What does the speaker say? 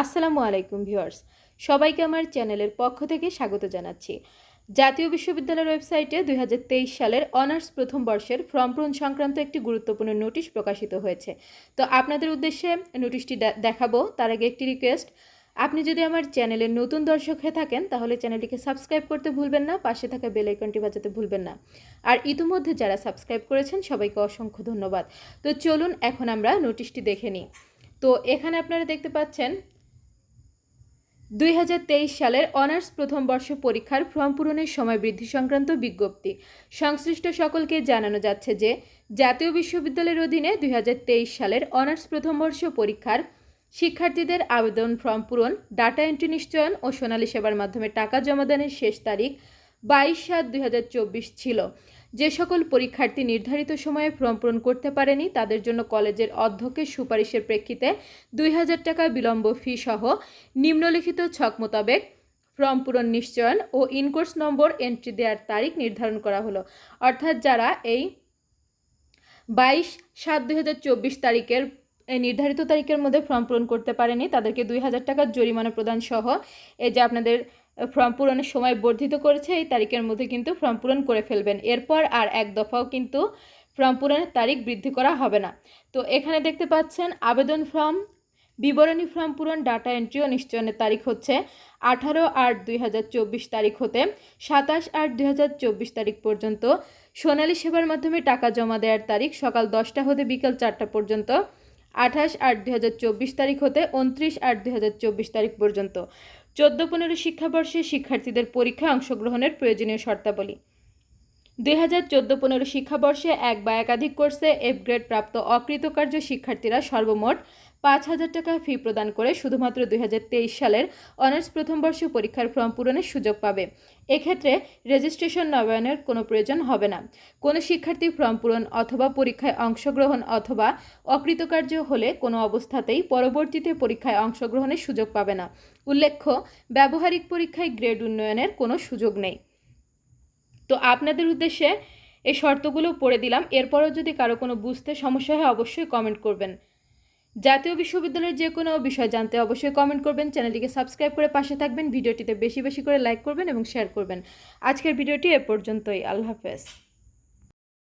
আসসালামু আলাইকুম ভিউয়ার্স। সবাইকে আমার চ্যানেলের পক্ষ থেকে স্বাগত জানাচ্ছি। জাতীয় বিশ্ববিদ্যালয়ের ওয়েবসাইটে দুই হাজার তেইশ সালের অনার্স প্রথম বর্ষের ফর্ম পূরণ সংক্রান্ত একটি গুরুত্বপূর্ণ নোটিশ প্রকাশিত হয়েছে। তো আপনাদের উদ্দেশ্যে নোটিশটি দেখাবো, তার আগে একটি রিকোয়েস্ট। আপনি যদি আমার চ্যানেলের নতুন দর্শক হয়ে থাকেন, তাহলে চ্যানেলটিকে সাবস্ক্রাইব করতে ভুলবেন না, পাশে থাকা বেল আইকনটি বাজাতে ভুলবেন না। আর ইতিমধ্যে যারা সাবস্ক্রাইব করেছেন, সবাইকে অসংখ্য ধন্যবাদ। তো চলুন, এখন আমরা নোটিশটি দেখে নিই। তো এখানে আপনারা দেখতে পাচ্ছেন দুই হাজার তেইশ সালের অনার্স প্রথম বর্ষ পরীক্ষার ফর্ম পূরণের সময় বৃদ্ধি সংক্রান্ত বিজ্ঞপ্তি। সংশ্লিষ্ট সকলকে জানানো যাচ্ছে যে, জাতীয় বিশ্ববিদ্যালয়ের অধীনে দুই হাজার তেইশ সালের অনার্স প্রথম বর্ষ পরীক্ষার শিক্ষার্থীদের আবেদন ফর্ম পূরণ, ডাটা এন্ট্রি নিশ্চয়ন ও সোনালী সেবার মাধ্যমে টাকা জমাদানের শেষ তারিখ বাইশ সাত দুই ছিল। যে সকল পরীক্ষার্থী নির্ধারিত সময়ে ফর্ম পূরণ করতে পারেনি, তাদের জন্য কলেজের অধ্যক্ষের সুপারিশের প্রেক্ষিতে দুই হাজার টাকা বিলম্ব ফি সহ নিম্নলিখিত ছক মোতাবেক ফর্ম পূরণ নিশ্চয়ন ও ইনকোর্স নম্বর এন্ট্রি দেওয়ার তারিখ নির্ধারণ করা হলো। অর্থাৎ যারা এই বাইশ সাত দুই তারিখের, এই নির্ধারিত তারিখের মধ্যে ফর্ম পূরণ করতে পারেনি, তাদেরকে দুই হাজার টাকার জরিমানা প্রদান সহ এই যে আপনাদের ফর্ম পূরণের সময় বর্ধিত করেছে, এই তারিখের মধ্যে কিন্তু ফর্ম পূরণ করে ফেলবেন। এরপর আর এক দফাও কিন্তু ফর্ম পূরণের তারিখ বৃদ্ধি করা হবে না। তো এখানে দেখতে পাচ্ছেন, আবেদন ফর্ম, বিবরণী ফর্ম পূরণ, ডাটা এন্ট্রি ও নিশ্চয়নের তারিখ হচ্ছে আঠারো আট দুই তারিখ হতে সাতাশ আট দুই তারিখ পর্যন্ত। সোনালী সেবার মাধ্যমে টাকা জমা দেওয়ার তারিখ সকাল দশটা হতে বিকাল চারটা পর্যন্ত। আঠাশ আট দুই তারিখ হতে উনত্রিশ আট দুই তারিখ পর্যন্ত। চোদ্দ পনেরো শিক্ষাবর্ষে শিক্ষার্থীদের পরীক্ষায় অংশগ্রহণের প্রয়োজনীয় শর্তাবলী। দুই হাজার চোদ্দ পনেরো শিক্ষাবর্ষে এক বা একাধিক কোর্সে এফ গ্রেড প্রাপ্ত অকৃতকার্য শিক্ষার্থীরা সর্বমোট পাঁচ হাজার টাকা ফি প্রদান করে শুধুমাত্র দুই হাজার তেইশ সালের অনার্স প্রথম বর্ষ পরীক্ষার ফর্ম পূরণের সুযোগ পাবে। এক্ষেত্রে রেজিস্ট্রেশন নবায়নের কোনো প্রয়োজন হবে না। কোনো শিক্ষার্থী ফর্ম পূরণ অথবা পরীক্ষায় অংশগ্রহণ অথবা অকৃতকার্য হলে কোনো অবস্থাতেই পরবর্তীতে পরীক্ষায় অংশগ্রহণের সুযোগ পাবে না। উল্লেখ্য, ব্যবহারিক পরীক্ষায় গ্রেড উন্নয়নের কোনো সুযোগ নেই। তো আপনাদের উদ্দেশ্যে এই শর্তগুলো পড়ে দিলাম। এরপরও যদি কারও কোনো বুঝতে সমস্যা হয়, অবশ্যই কমেন্ট করবেন। জাতীয় বিশ্ববিদ্যালয়ের যে কোনো বিষয় জানতে অবশ্যই কমেন্ট করবেন, চ্যানেলটিকে সাবস্ক্রাইব করে পাশে থাকবেন, ভিডিওটিতে বেশি বেশি করে লাইক করবেন এবং শেয়ার করবেন। আজকের ভিডিওটি এ পর্যন্তই, আল্লাহ হাফেজ।